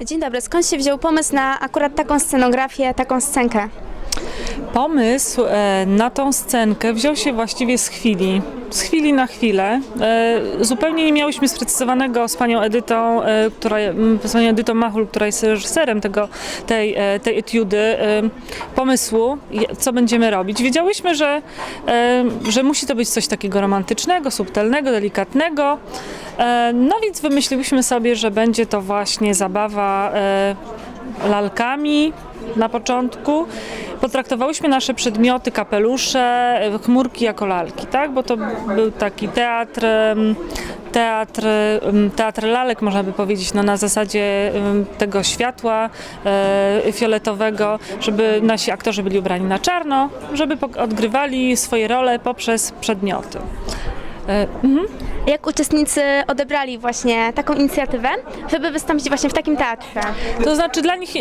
Dzień dobry, skąd się wziął pomysł na akurat taką scenografię, taką scenkę? Pomysł e, na tą scenkę wziął się właściwie z chwili, z chwili na chwilę. E, Zupełnie nie miałyśmy sprecyzowanego z panią Edytą, e, która, z panią Edytą Machul, która jest reżyserem tego, tej, tej etiudy, pomysłu, co będziemy robić. Wiedziałyśmy, że, że musi to być coś takiego romantycznego, subtelnego, delikatnego. E, No więc wymyśliłyśmy sobie, że będzie to właśnie zabawa e, lalkami na początku. Potraktowałyśmy nasze przedmioty, kapelusze, e, chmurki jako lalki, tak? Bo to był taki teatr, teatr, teatr lalek, można by powiedzieć, no na zasadzie tego światła fioletowego, żeby nasi aktorzy byli ubrani na czarno, żeby odgrywali swoje role poprzez przedmioty. E, mhm. Jak uczestnicy odebrali właśnie taką inicjatywę, żeby wystąpić właśnie w takim teatrze? To znaczy dla nich, y,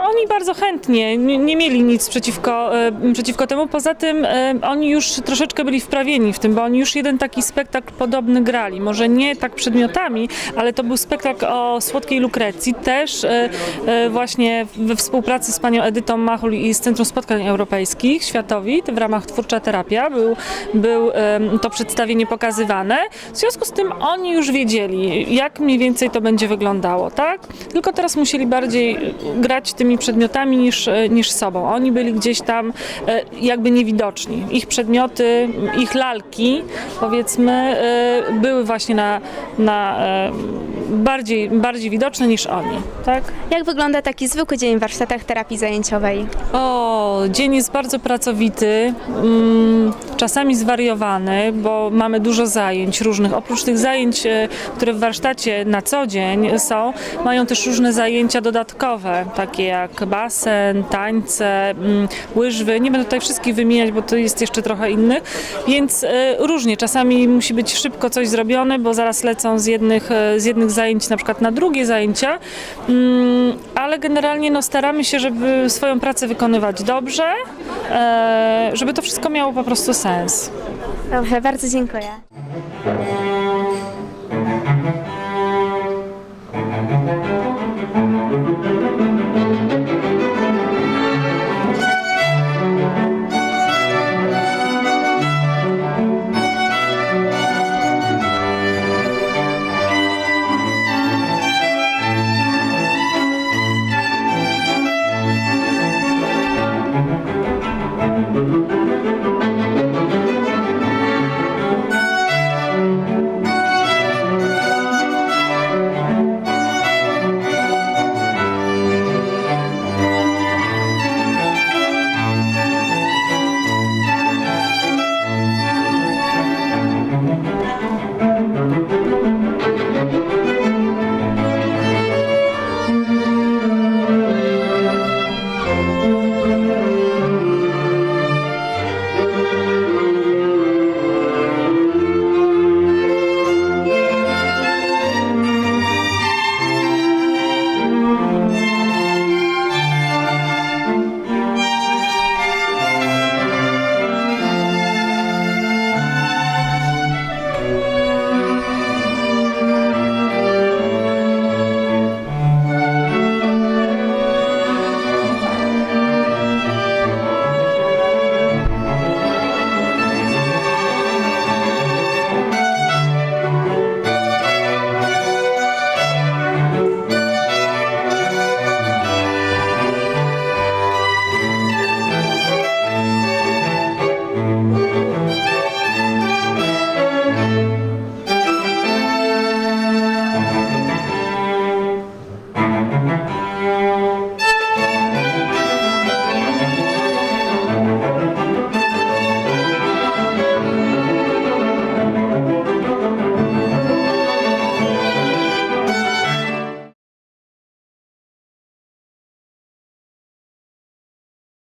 oni bardzo chętnie, nie, nie mieli nic przeciwko, y, przeciwko temu. Poza tym y, oni już troszeczkę byli wprawieni w tym, bo oni już jeden taki spektakl podobny grali. Może nie tak przedmiotami, ale to był spektakl o słodkiej Lukrecji, też y, y, właśnie we współpracy z panią Edytą Machul i z Centrum Spotkań Europejskich Światowit w ramach Twórcza Terapia był, był y, to przedstawienie pokazywane. W związku z tym oni już wiedzieli, jak mniej więcej to będzie wyglądało, tak? Tylko teraz musieli bardziej y, grać tymi przedmiotami niż, y, niż sobą. Oni byli gdzieś tam y, jakby niewidoczni. Ich przedmioty, ich lalki, powiedzmy, były właśnie na, na bardziej, bardziej widoczne niż oni, tak? Jak wygląda taki zwykły dzień w warsztatach terapii zajęciowej? O, dzień jest bardzo pracowity, mm, czasami zwariowany, bo mamy dużo zajęć różnych. Oprócz tych zajęć, e, które w warsztacie na co dzień są, mają też różne zajęcia dodatkowe, takie jak basen, tańce, mm, łyżwy. Nie będę tutaj wszystkich wymieniać, bo to jest jeszcze trochę innych, więc e, różnie. Czasami musi być szybko coś zrobione, bo zaraz lecą z jednych, e, z jednych zajęć na przykład na drugie zajęcia, Mm, ale generalnie no, staramy się, żeby swoją pracę wykonywać dobrze, e, żeby to wszystko miało po prostu sens. Dobrze, bardzo dziękuję.